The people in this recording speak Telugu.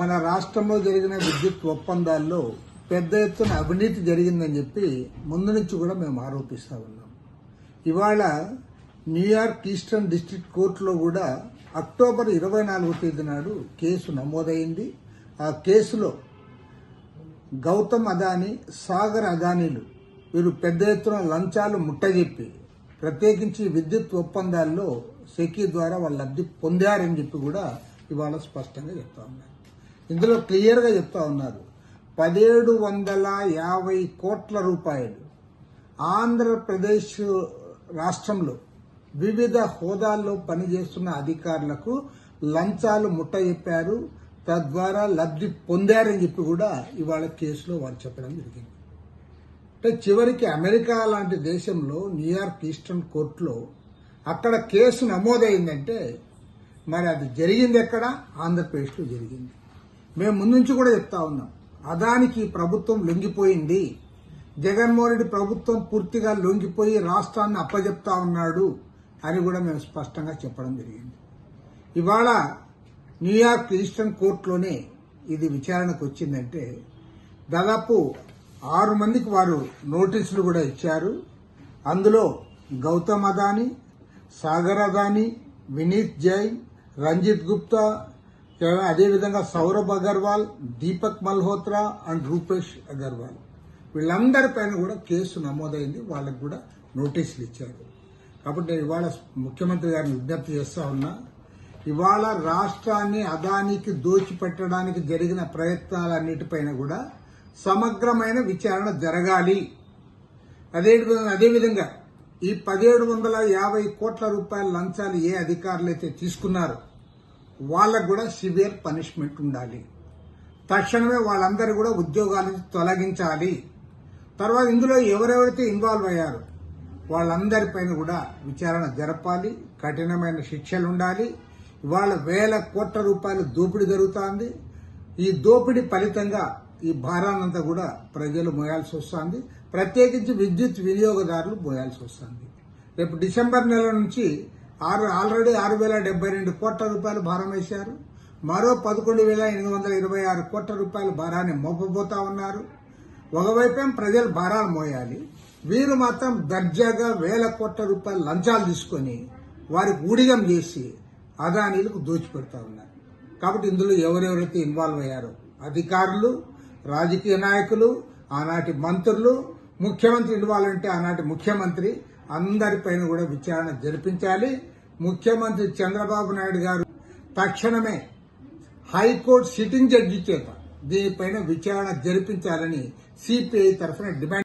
మన రాష్ట్రంలో జరిగిన విద్యుత్ ఒప్పందాల్లో పెద్ద ఎత్తున అవినీతి జరిగిందని చెప్పి ముందు నుంచి కూడా మేము ఆరోపిస్తూ ఉన్నాం. ఇవాళ న్యూయార్క్ ఈస్టర్న్ డిస్ట్రిక్ట్ కోర్టులో కూడా అక్టోబర్ ఇరవై నాలుగో తేదీ నాడు కేసు నమోదైంది. ఆ కేసులో గౌతమ్ అదానీ సాగర్ అదానీలు వీరు పెద్ద ఎత్తున లంచాలు ముట్టజెప్పి ప్రత్యేకించి విద్యుత్ ఒప్పందాల్లో సెకీ ద్వారా వాళ్ళు లబ్ధి పొందారని చెప్పి కూడా ఇవాళ స్పష్టంగా చెప్తా ఉన్నారు. ఇందులో క్లియర్గా చెప్తా ఉన్నారు. పదిహేడు వందల యాభై కోట్ల రూపాయలు ఆంధ్రప్రదేశ్ రాష్ట్రంలో వివిధ హోదాల్లో పనిచేస్తున్న అధికారులకు లంచాలు ముట్టజెప్పారు తద్వారా లబ్ధి పొందారని చెప్పి కూడా ఇవాళ కేసులో వారు చెప్పడం జరిగింది. అంటే చివరికి అమెరికా లాంటి దేశంలో న్యూయార్క్ ఈస్టర్న్ కోర్టులో అక్కడ కేసు నమోదైందంటే మరి అది జరిగింది ఎక్కడ? ఆంధ్రప్రదేశ్లో జరిగింది. మేము ముందు నుంచి కూడా చెప్తా ఉన్నాం. అదానికి ప్రభుత్వం లొంగిపోయింది. జగన్మోహన్ రెడ్డి ప్రభుత్వం పూర్తిగా లొంగిపోయి రాష్ట్రాన్ని అప్పజెప్తా ఉన్నాడు అని కూడా మేము స్పష్టంగా చెప్పడం జరిగింది. ఇవాళ న్యూయార్క్ ఈస్టర్న్ కోర్టులోనే ఇది విచారణకు వచ్చిందంటే దాదాపు ఆరు మందికి వారు నోటీసులు కూడా ఇచ్చారు. అందులో గౌతమ్ అదాని సాగర్ అదాని వినీత్ జైన్ రంజిత్ గుప్తా అదేవిధంగా సౌరభ్ అగర్వాల్ దీపక్ మల్హోత్రా అండ్ రూపేష్ అగర్వాల్. వీళ్ళందరిపైన కూడా కేసు నమోదైంది. వాళ్ళకు కూడా నోటీసులు ఇచ్చారు. కాబట్టి నేను ఇవాళ ముఖ్యమంత్రి గారిని విజ్ఞప్తి చేస్తా ఉన్నా ఇవాళ రాష్ట్రాన్ని అదానికి దోచిపెట్టడానికి జరిగిన ప్రయత్నాలన్నిటిపైన కూడా సమగ్రమైన విచారణ జరగాలి. అదే అదేవిధంగా ఈ పదిహేడు వందల యాభై కోట్ల రూపాయల లంచాలు ఏ అధికారులు అయితే తీసుకున్నారో వాళ్ళకు కూడా సివియర్ పనిష్మెంట్ ఉండాలి. తక్షణమే వాళ్ళందరూ కూడా ఉద్యోగాలు తొలగించాలి. తర్వాత ఇందులో ఎవరెవరైతే ఇన్వాల్వ్ అయ్యారు వాళ్ళందరిపైన కూడా విచారణ జరపాలి. కఠినమైన శిక్షలు ఉండాలి. ఇవాళ వేల కోట్ల రూపాయలు దోపిడీ జరుగుతోంది. ఈ దోపిడీ ఫలితంగా ఈ భారానంతా కూడా ప్రజలు మోయాల్సి వస్తుంది. ప్రత్యేకించి విద్యుత్ వినియోగదారులు మోయాల్సి వస్తుంది. రేపు డిసెంబర్ నెల నుంచి ఆరు ఆల్రెడీ ఆరు వేల డెబ్బై రెండు కోట్ల రూపాయలు భారం వేశారు. మరో పదకొండు వేల ఎనిమిది వందల ఇరవై ఆరు కోట్ల రూపాయల భారాన్ని మోపబోతా ఉన్నారు. ఒకవైపేం ప్రజలు భారాలు మోయాలి. వీరు మాత్రం దర్జాగా వేల కోట్ల రూపాయలు లంచాలు తీసుకొని వారికి ఊడిగం చేసి అదానీలకు దోచిపెడతా ఉన్నారు. కాబట్టి ఇందులో ఎవరెవరైతే ఇన్వాల్వ్ అయ్యారో అధికారులు రాజకీయ నాయకులు ఆనాటి మంత్రులు ముఖ్యమంత్రి ఇన్వాల్వ్ అంటే ఆనాటి ముఖ్యమంత్రి అందరిపైన కూడా విచారణ జరిపించాలి. ముఖ్యమంత్రి చంద్రబాబు నాయుడు గారు తక్షణమే హైకోర్టు సిట్టింగ్ జడ్జి చేత దీనిపైన విచారణ జరిపించాలని సిపిఐ తరఫున డిమాండ్